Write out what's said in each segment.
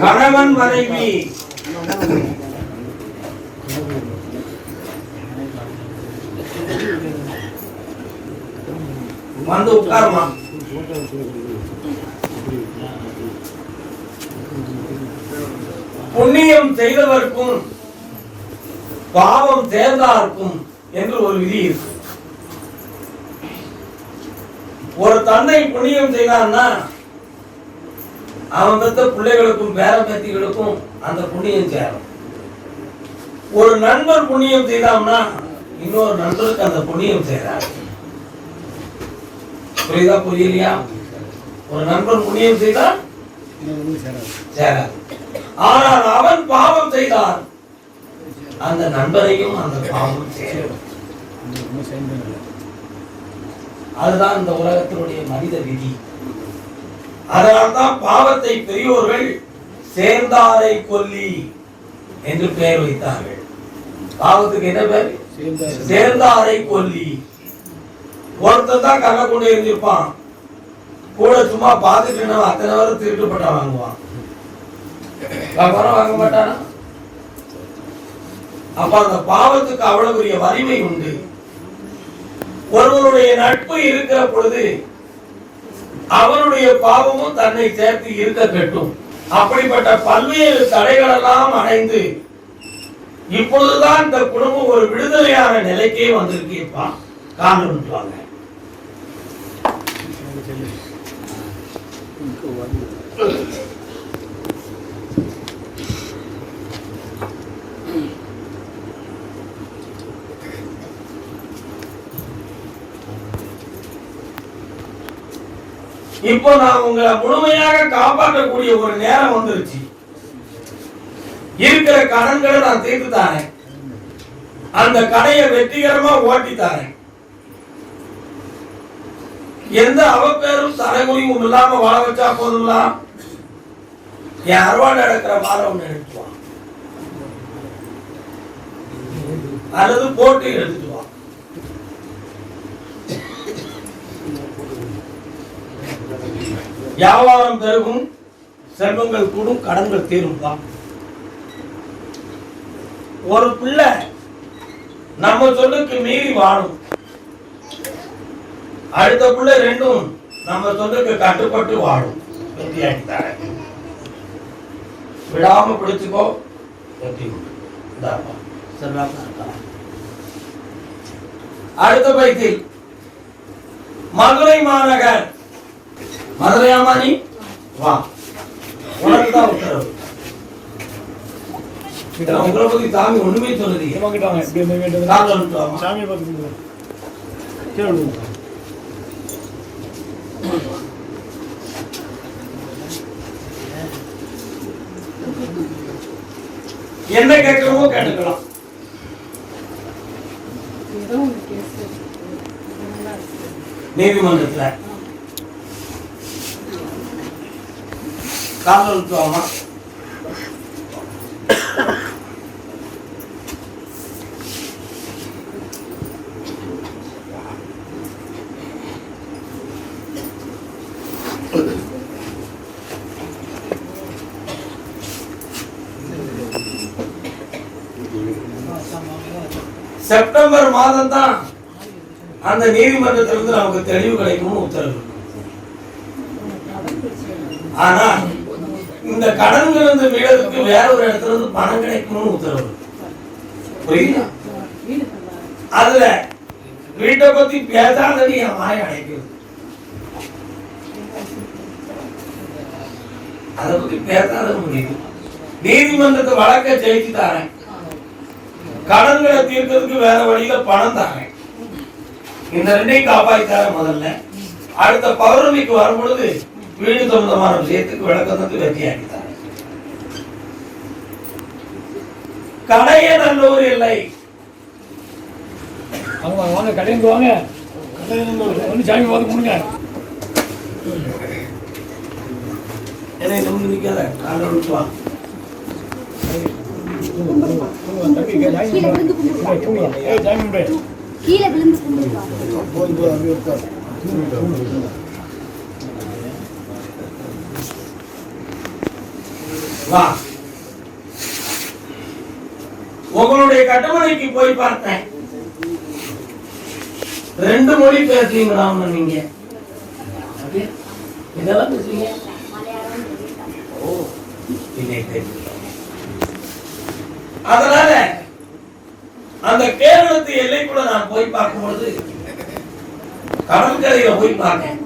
கணவன் மனைவி. வந்து உட்காருமா? புண்ணியம் செய்தவர்க்கும் பாவம் சேர்ந்தார்க்கும் என்று ஒரு விதி இருக்கு. ஒரு தந்தை புண்ணியம் செய்தான்னா அவன் பெற்ற பிள்ளைகளுக்கும் பேர பேத்திகளுக்கும் அந்த புண்ணியம் சேரும். ஒரு நண்பர் புண்ணியம் செய்தான்னா இன்னொரு நண்பருக்கு அந்த புண்ணியம் செய்கிறார் புரியுதா புரியலையா? ஒரு நண்பன் புண்ணியம் செய்தால் சேராது. ஆனால் அவன் பாவம் செய்தான் அந்த நண்பரையும் அந்த பாவம் சேரும். அதுதான் இந்த உலகத்தினுடைய மனித விதி. அதனால்தான் பாவத்தை பெரியோர்கள் சேர்ந்தாரை கொல்லி என்று பெயர் வைத்தார்கள். பாவத்துக்கு என்ன பேர் சேர்ந்தாரை கொல்லி. ஒருத்தன் தான் கள்ள கொண்டு இருந்திருப்பான் கூட சும்மா பார்த்துட்டு அத்தனை வரை திருட்டு பட்டா வாங்குவான். பணம் வாங்க மாட்டானா? அப்ப அந்த பாவத்துக்கு அவ்வளவு பெரிய வலிமை உண்டு. ஒருவருடைய நட்பு இருக்கிற பொழுது அவனுடைய பாவமும் தன்னை சேர்த்து இருக்க கட்டும். அப்படிப்பட்ட பல்வேறு தடைகளெல்லாம் அடைந்து இப்பொழுதுதான் இந்த குடும்பம் ஒரு விடுதலையான நிலைக்கே வந்திருக்கேப்பா காரணம்ன்றாங்க. இப்போ நான் உங்களை முழுமையாக காப்பாற்றக்கூடிய ஒரு நேரம் வந்துருச்சு. இருக்கிற கடன்களை நான் தீர்த்து தாரேன். அந்த கடையை வெற்றிகரமா ஓட்டி தாரேன். எந்த அவப்பேரும் தலைமுடிவும் இல்லாம வாழ வச்சா போதும்லாம் என் அறுவாடு எடுக்கிற மாதிரி ஒன்று எடுத்துவான் அல்லது போட்டு எடுத்துட்டு வா வியாபாரம் பெருகும் செல்வங்கள் கூடும் கடன்கள் தீரும். தான் ஒரு பிள்ளை நம்ம சொல்லுக்கு மீறி வாழும். அடுத்த பிள்ளை ரெண்டும் நம்ம சொல்லுக்கு கட்டுப்பட்டு வாழும். வெற்றியாக்கி தரேன் விடாம பிடிச்சுக்கோ வெற்றி? அடுத்த பைத்தில் மதுரை மாநகர் மதுரையாமா நீ வா. உனக்கு தான் உத்தரவு. உங்களை பத்தி சாமி ஒண்ணுமே சொல்லுது. என்ன கேட்கணுமோ கேட்டுக்கலாம். நீதிமன்றத்துல. கால் செப்டம்பர் மாதம் தான் அந்த நீதிமன்றத்திலிருந்து நமக்கு தெளிவு கிடைக்கும் உத்தரவு. ஆனா இந்த கடன்கள் இருந்து மீளதுக்கு வேற ஒரு இடத்துல இருந்து பணம் கிடைக்கும்னு உத்தரவு. புரியுதா? அதுல வீட்டை பத்தி பேசாதடி என் வாய் அடைக்குது அதை பத்தி பேசாத முடியுது. நீதிமன்றத்தை வழக்க ஜெயிச்சு தாரேன். கடன்களை தீர்க்கிறதுக்கு வேற வழியில பணம் தாரேன். இந்த ரெண்டையும் காப்பாற்றி தரேன் முதல்ல. அடுத்த பௌர்ணமிக்கு வரும் பொழுது வீடு சம்பந்தமான விஷயத்துக்கு விளக்கம் தந்து வெற்றியாக்கி தரேன் கடையே நல்ல ஒரு இல்லை. வாங்க, வாங்க வந்து சாமி பார்த்து கொடுங்க என்னை காலை கீழே விழுந்து வா. உங்களுடைய கட்டுமனைக்கு போய் பார்த்தேன். ரெண்டு மொழி பேசுறீங்களா நீங்க? இதெல்லாம் பேசுறீங்க? ஓ அதனால அந்த கேரளத்து எல்லைக்குள்ள நான் போய் பார்க்கும்பொழுது கடற்கரையில போய் பார்த்தேன்.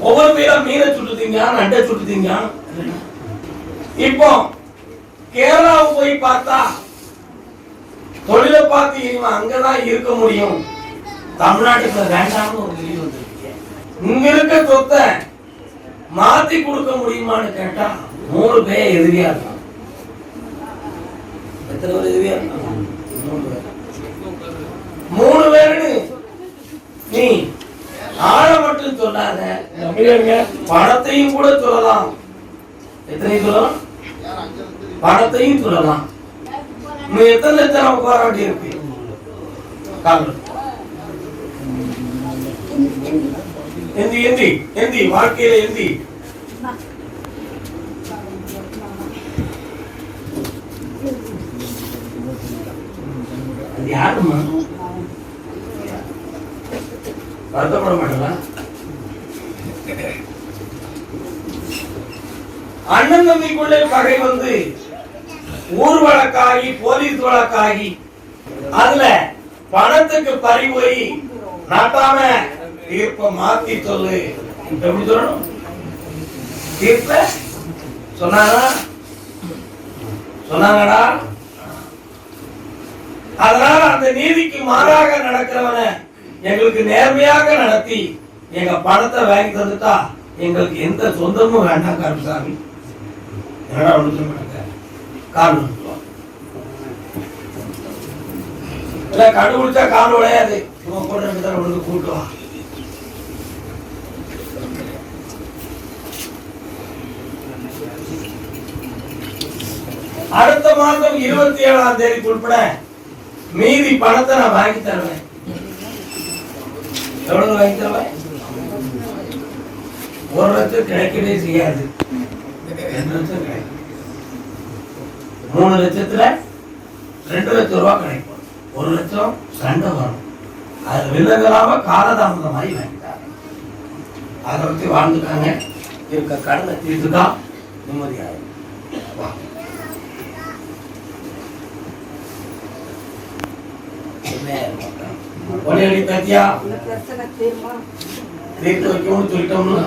ஒவ்வொரு பேரும் மீனை சுட்டுத்தீங்க நண்டை சுட்டுத்தீங்க இப்போ கேரளாவை போய் பார்த்தா தொழிலை பார்த்து இனிமே அங்கதான் இருக்க முடியும். தமிழ்நாட்டுக்கு வேண்டாம்னு ஒரு முடிவு வந்திருக்கீங்க இங்க இருக்க சொத்தை மாத்தி கொடுக்க முடியுமான்னு கேட்டா மூணு பேர் எதிரியா இருக்கான் எத்தனை பேர் எதிரியா இருக்கான் மூணு பேர். பேருன்னு நீ ஆளை மட்டும் சொல்லாத. பணத்தையும் கூட சொல்லலாம். எத்தனை சொல்லலாம்? பணத்தையும் சொல்லலாம். நீ எத்தனை லட்சம் நமக்கு வர இருக்கு? எந்தி எந்தி எந்தி வாழ்க்கையில எந்தி. யாருமா வருத்தப்பட மாட்டேங்களா அண்ணன் தம்பிக்குள்ளே பகை வந்து ஊர் வழக்காகி போலீஸ் வழக்காகி அதுல பணத்துக்கு பறி போய் நாட்டாம தீர்ப்ப மாத்தி சொல்லு. எப்படி சொல்லணும்? தீர்ப்ப சொன்னாங்க சொன்னாங்கடா. அதனால அந்த நீதிக்கு மாறாக நடக்கிறவன எங்களுக்கு நேர்மையாக நடத்தி எங்க பணத்தை வாங்கி தந்துட்டா எங்களுக்கு எந்த சொந்தமும் வேண்டாம் கருசாமி என்னடா ஒண்ணு சொல்ல காரணம் இல்லை இல்ல கண்டுபிடிச்சா கால் உடையாது இவன் கூட ரெண்டு தடவை விழுந்து கூட்டுவான் அடுத்த மாதம் இருபத்தி ஏழாம் தேதி உட்பட மீதி பணத்தை நான் வாங்கி தருவேன் எவ்வளவு வாங்கி தருவேன் ஒரு லட்சம் கிடைக்கவே செய்யாது மூணு லட்சத்துல ரெண்டு லட்சம் ரூபாய் கிடைக்கும். ஒரு லட்சம் சண்டை வரும். அது வில்லங்களாம காலதாமதமாகி வாங்கிட்டாங்க. அதை வச்சு வாழ்ந்துட்டாங்க இருக்க கடனை தீர்த்துக்கா நிம்மதியாக வா. ஒரே பத்தியா தீர்த்து வைக்கணும்னு சொல்லிட்டோம்னா.